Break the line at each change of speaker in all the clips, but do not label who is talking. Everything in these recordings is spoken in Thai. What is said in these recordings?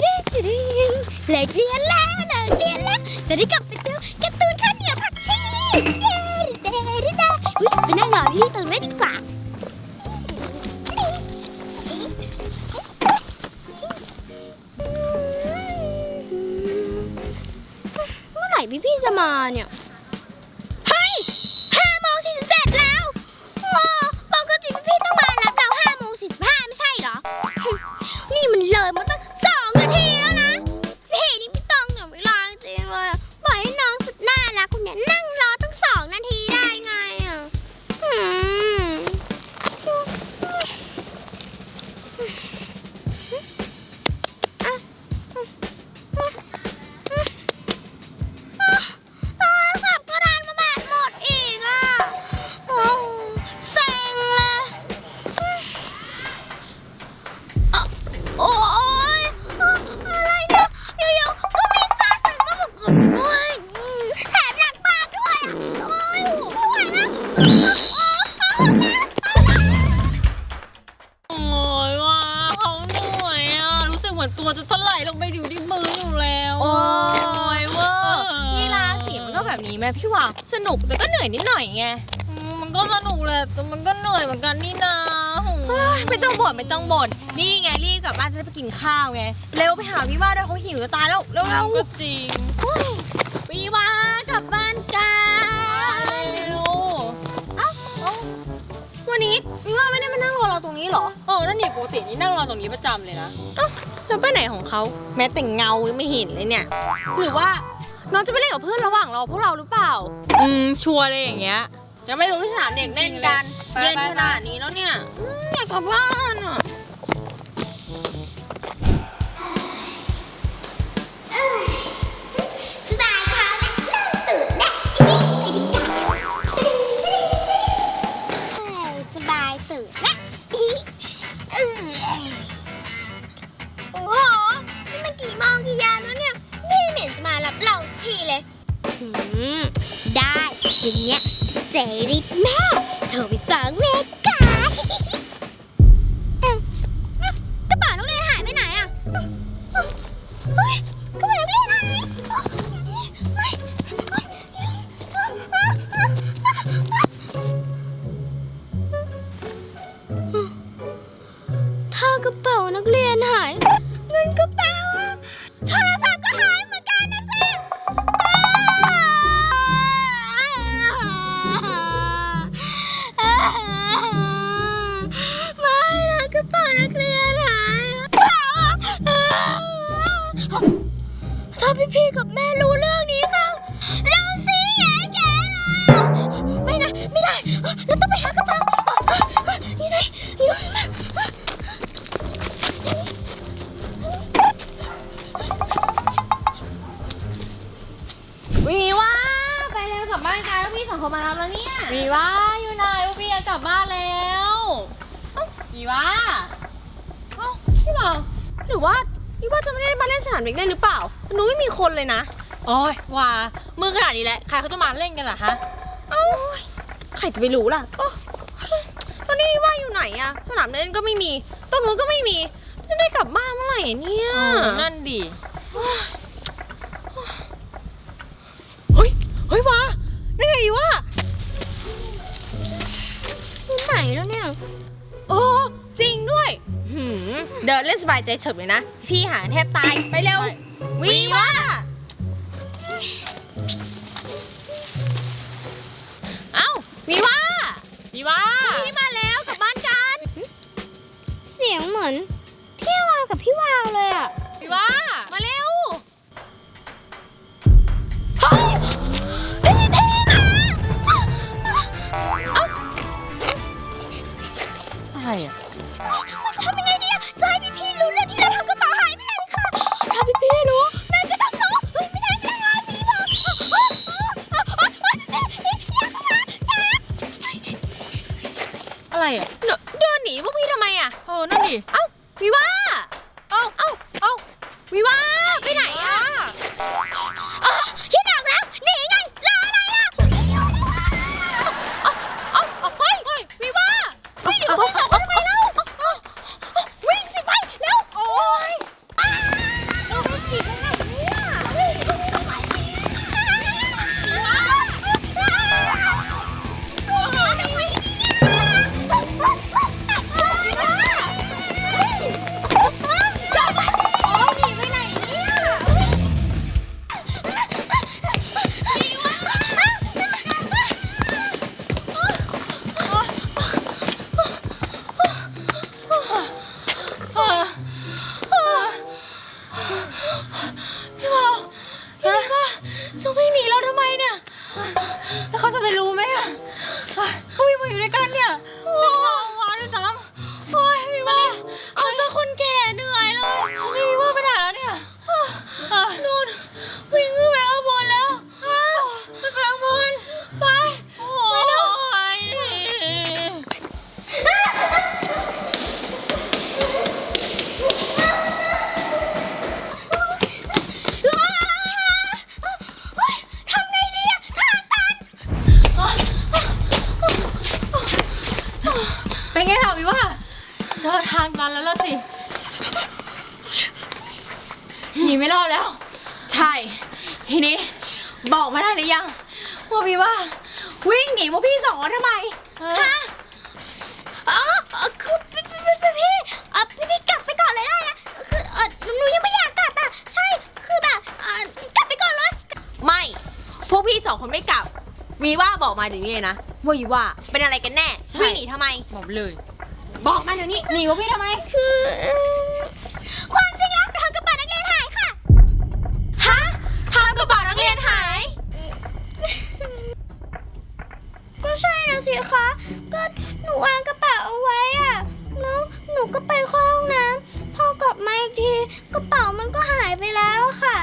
เลิกเรียนแล้วเลิกเรียนแล้ว จะได้กลับไปดูการ์ตูนข้าวเหนียวผักชีเย้เดเดาอุ๊ยไปนั่งรอพี่ตรงนั้นดีกว่าเมื่อไหร่พี่พี่ๆจะมาเนี่ย โอ้ยเอาหมดแล้วโอ้ยว่า
เขาเหนื่อยอะ รู้สึกเหมือนตัวจะถลายลงไปอยู่ที่มืออยู่แล้ว
โอ้
อะ
ยเวอร์กีฬาสีมันก็แบบนี้แม่พี่ว่าสนุกแต่ก็เหนื่อยนิดหน่อยไง
อืมมันก็สนุกแหละแต่มันก็เหนื่อยเหมือนกันนี่นาโอ้ย
เฮ้ยไม่ต้องบ่นไม่ต้องบ่นนี่ไงรีบกลับบ้านจะได้ไปกินข้าวไงเร็วไปหาวิว่าด้วยเขาหิวจะตายแล้วเร็วเร็ว
ก็จริง
วิว่ากลับบ้านกัน
วั
นนี้วิว่าไม่ได้มานั่งรอเราตรงนี้เหรอ
เออนั่นนี่ปกตินี่นั่งรอตรงนี้ประจำเลยนะ
แล้วไปไหนของเขาแม้แต่เงายังไม่เห็นเลยเนี่ย หรือว่าน้องจะไปเล่นกับเพื่อนระหว่างรอพวกเราหรือเปล่า
อืม ชัวร์เลยอย่างเงี้ย
จะไม่รู้ที่สนามเด็กเล่นกัน
ไป
เย็น
ไป
ขนาดนี้แล้วเนี่ยอืมอยากกลับบ้านอะ
ริดแม่โทรไปฟังแม่ กับแม่รู้เรื่องนี้เข้าเราสิแย่แก่เลยอะไม่นะ ไม่ได้ เราต้องไปหากระเป๋านี่ไหนนี่ไหน
วีว่าไปเร็วกลับบ้านกันแล้วพี่สองคนมารับแล้วเนี่ย
วีว่าอยู่ไหนว่าวีจะกลับบ้านแล้ววีว่า
เอ้าพี่บ่าวหรือว่า พี่ว่าจะไม่ได้มาเล่นสนามเด็กเล่นหรือเปล่าหนูไม่มีคนเลยนะ
โอ้ยว่ามือขนาดนี้แหละใครเขาจะมาเล่นกันล่ะฮะ
เอ้าใครจะไปรู้ล่ะโอ้ตอนนี้พี่ว่าอยู่ไหนอะสนามเล่นก็ไม่มีตรงนู้นก็ไม่มี จะได้กลับบ้านเมื่อไหร่เนี่ย
เออนั่นดิ
เฮ้ยเฮ้ยว่านี่ไงว่า
ที่ไหนแล้วเนี่ย
โอ้จริงด้วย หืมเดินเล่นสบายใจเฉยเลยนะ พี่หาแทบตาย ไปเร็ว วีว่า เอ้าวีว่า
วีว่า
พี่มาแล้ว
ทำยังไงดีอะจะให้พี่พี่รู้เรื่องที่เราทำกระเป๋าหายไม่ได้เลยค่ะ ถ้าพี่พี่รู้แม่ก็ต้องรู้เฮ้ยไม่ได้ไม่ได้พี่มาเฮ้ยเฮ้ยเฮ้ยพี่พี่อย่าเข้ามาอย่า
อะไรอะ
เดินเดินหนีพวกพี่ทำไมอะ
เออ นั่นดิ
เอ้าวีว่าีเราทำไมเนี่
ย แล้วเขาจะไปรู้ไห
มอะเขาวิ่งมาอยู่ด้วยกันเนี่ย
ทางตันแล้วล่ะสิหนีไม่รอดแล้ว
ใช่ ทีนี้บอกมาได้หรือยังว่าพี่ว่า วิ่งหนีพวกพี่สองคนทำไม
ฮะ
อ๋อเอ่อคือพี่พี่พี่พี่เอ่อพี่พี่กลับไปก่อนเลยได้นะคือเออหนูยังไม่อยากกลับอะใช่คือแบบเอ่อกลับไปก่อนเลย
ไม่ พวกพี่สองคนไม่กลับวีว่าบอกมาเดี๋ยวนี้เลยนะว่าวีว่าเป็นอะไรกันแน่ วิ่งหนีทำไม
บอกเลย
บอกมาเดี๋ยวนี้
หนีกับพี่ทำไม
คือเอ่อความจริงแล้วทางกระเป๋านักเรียนหายค่ะ
ฮะทางกระเป๋านักเรียนหาย
ก็ใช่นะสิคะ ก็หนูวางกระเป๋าเอาไว้อะแล้วหนูก็ไปเข้าห้องน้ำพอกลับมาอีกที กระเป๋ามันก็หายไปแล้วอะค่ะ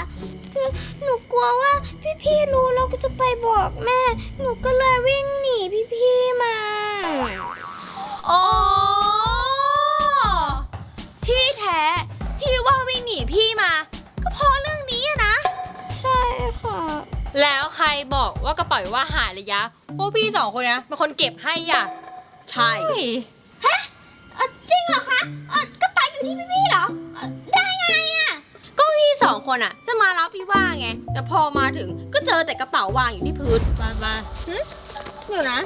คือหนูกลัวว่าพี่ๆรู้แล้วก็จะไปบอกแม่ หนูก็เลยวิ่งหนีพี่ๆมา
อ๋อ ที่แท้ที่ว่าวิ่งหนีพี่มา ก็เพราะเรื่องนี้อะนะ
ใช่ค่ะ
แล้วใครบอกว่ากระเป๋าว่าหายระยะพวกพี่สองคนนะเป็นคนเก็บให้อะ
ใช่
เฮ้ย
เอ่อจริงเหรอคะเอ่อกระเป๋าอยู่ที่พี่ๆเหรอเอ่อได้ไงอะ
ก็พี่สองคนอะจะมารับพี่ว่าไง แต่พอมาถึงก็เจอแต่กระเป๋าวางอยู่ที่พื้น
มามา
เดี๋ยวนะ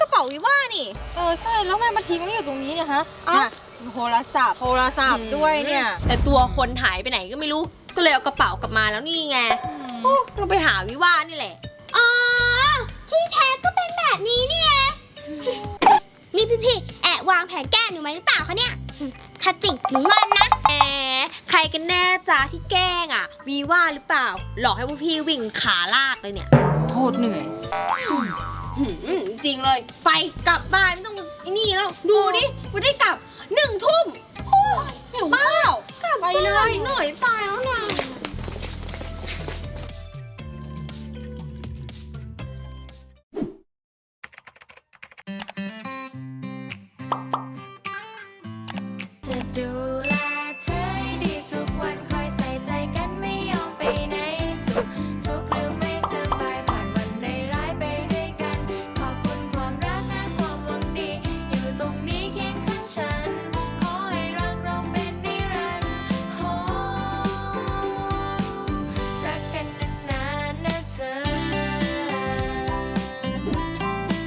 กระเป๋าวิว่านี่
เออใช่แล้วแม่มาทิ้งไว้อยู่ตรงนี้เนี่ยฮะ
อ้าว
เนี่ยโทรศัพท์โทรศัพท์ด้วยเนี่ย
แต่ตัวคนหายไปไหนก็ไม่รู้ ก็เลยเอากระเป๋ากลับมาแล้วนี่ไงโอ้เราไปหาวิว่านี่แหละ
อ๋อ ที่แท้ก็เป็นแบบนี้นี่เองนี่พี่ๆแอบวางแผนแกล้งหนูไหมหรือเปล่าคะเนี่ย ถ้าจริงหนูงอนนะ
แหมใครกันแน่จ้าที่แกล้งอะ วีว่าหรือเปล่า หลอกให้พวกพี่วิ่งขาลากเลยเนี่ย
โคตรเหนื่อย
หืมจริงเลย ไปกลับบ้านไม่ต้องไอ้นี่แล้ว ดูดิไม่ได้กลับหนึ่งทุ่มโอ้หิวข้าวกลับ
ไปเลย
เหนื่อยตายแล้วนะ